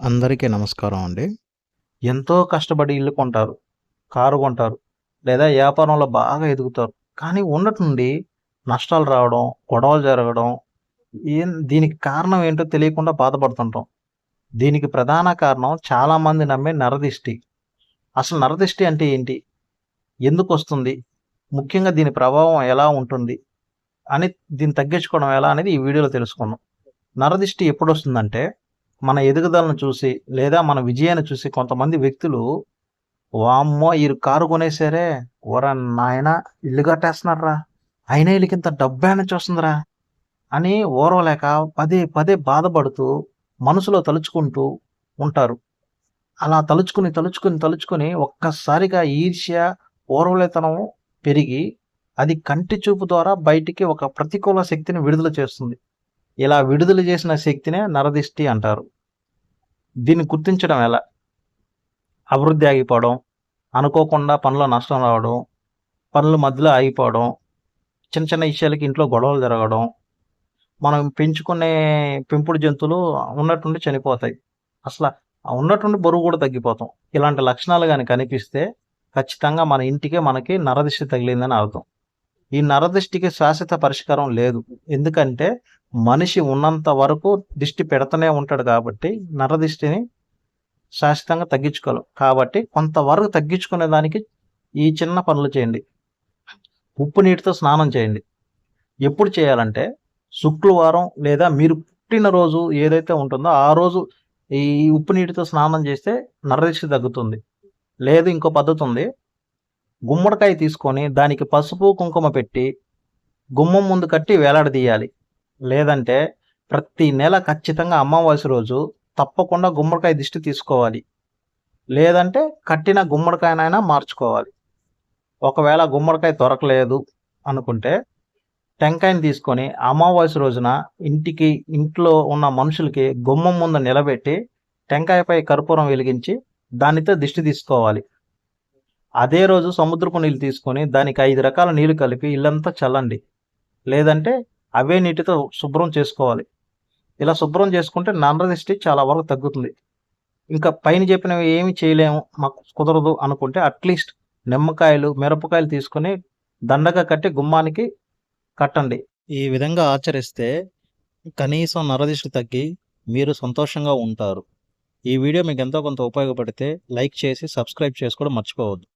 అందరికీ నమస్కారం అండి. ఎంతో కష్టపడి ఇల్లు కొంటారు కారు కొంటారు లేదా వ్యాపారంలో బాగా ఎదుగుతారు. కానీ ఉన్నట్టుండి నష్టాలు రావడం గొడవలు జరగడం ఏం దీనికి కారణం ఏంటో తెలియకుండా బాధపడుతుంటాం. దీనికి ప్రధాన కారణం చాలామంది నమ్మే నరదిష్టి. అసలు నరదిష్టి అంటే ఏంటి? ఎందుకు వస్తుంది? ముఖ్యంగా దీని ప్రభావం ఎలా ఉంటుంది? అని దీన్ని తగ్గించుకోవడం ఎలా అనేది ఈ వీడియోలో తెలుసుకున్నాం నరదిష్టి ఎప్పుడు వస్తుందంటే మన ఎదుగుదలను చూసి లేదా మన విజయాన్ని చూసి కొంతమంది వ్యక్తులు వామ్మో వీరు కారు కొనేసారే ఓరా నాయన ఇల్లు కట్టేస్తున్నారా అయినా వీళ్ళకి ఇంత డబ్బే చూస్తుందిరా అని ఓరవలేక పదే పదే బాధపడుతూ మనసులో తలుచుకుంటూ ఉంటారు. అలా తలుచుకుని తలుచుకుని తలుచుకుని ఒక్కసారిగా ఈర్ష్య ఓర్వలేతనం పెరిగి అది కంటి చూపు ద్వారా బయటికి ఒక ప్రతికూల శక్తిని విడుదల చేస్తుంది. ఇలా విడుదల చేసిన శక్తినే నరదిష్టి అంటారు. దీన్ని గుర్తించడం ఎలా? అభివృద్ధి ఆగిపోవడం అనుకోకుండా పనుల నష్టం రావడం పనులు మధ్యలో ఆగిపోవడం చిన్న చిన్న విషయాలకి ఇంట్లో గొడవలు జరగడం మనం పెంచుకునే పెంపుడు జంతువులు ఉన్నట్టుండి చనిపోతాయి. అసలు ఉన్నట్టుండి బరువు కూడా తగ్గిపోతాం. ఇలాంటి లక్షణాలు కానీ కనిపిస్తే ఖచ్చితంగా మన ఇంటికే మనకి నరదిష్టి తగిలిందని అర్థం. ఈ నరదిష్టికి శాశ్వత పరిష్కారం లేదు. ఎందుకంటే మనిషి ఉన్నంత వరకు దిష్టి పెడతనే ఉంటాడు కాబట్టి నరదిష్టిని శాశ్వతంగా తగ్గించుకోవాలి కాబట్టి కొంతవరకు తగ్గించుకునే దానికి ఈ చిన్న పనులు చేయండి. ఉప్పు నీటితో స్నానం చేయండి. ఎప్పుడు చేయాలంటే శుక్రవారం లేదా మీరు పుట్టినరోజు ఏదైతే ఉంటుందో ఆ రోజు ఈ ఉప్పు నీటితో స్నానం చేస్తే నరదిష్టి తగ్గుతుంది. లేదు ఇంకో పద్ధతి ఉంది. గుమ్మడికాయ తీసుకొని దానికి పసుపు కుంకుమ పెట్టి గుమ్మం ముందు కట్టి వేలాడదీయాలి. లేదంటే ప్రతి నెల ఖచ్చితంగా అమావాస్య రోజు తప్పకుండా గుమ్మడికాయ దిష్టి తీసుకోవాలి. లేదంటే కట్టిన గుమ్మడికాయనైనా మార్చుకోవాలి. ఒకవేళ గుమ్మడికాయ దొరకలేదు అనుకుంటే టెంకాయని తీసుకొని అమావాస్య రోజున ఇంటికి ఇంట్లో ఉన్న మనుషులకి గుమ్మం ముందు నిలబెట్టి టెంకాయపై కర్పూరం వెలిగించి దానితో దిష్టి తీసుకోవాలి. అదే రోజు సముద్రపు నీళ్ళు తీసుకొని దానికి ఐదు రకాల నీళ్ళు కలిపి ఇల్లంతా చల్లండి. లేదంటే అవే నీటితో శుభ్రం చేసుకోవాలి. ఇలా శుభ్రం చేసుకుంటే నల్లదిష్టి చాలా వరకు తగ్గుతుంది. ఇంకా పైన చెప్పినవి ఏమి చేయలేము మాకు కుదరదు అనుకుంటే అట్లీస్ట్ నిమ్మకాయలు మిరపకాయలు తీసుకొని దండగా కట్టి గుమ్మానికి కట్టండి. ఈ విధంగా ఆచరిస్తే కనీసం నరదిష్టి తగ్గి మీరు సంతోషంగా ఉంటారు. ఈ వీడియో మీకు ఎంతో కొంత ఉపయోగపడితే లైక్ చేసి సబ్స్క్రైబ్ చేసుకోవడం మర్చిపోవద్దు.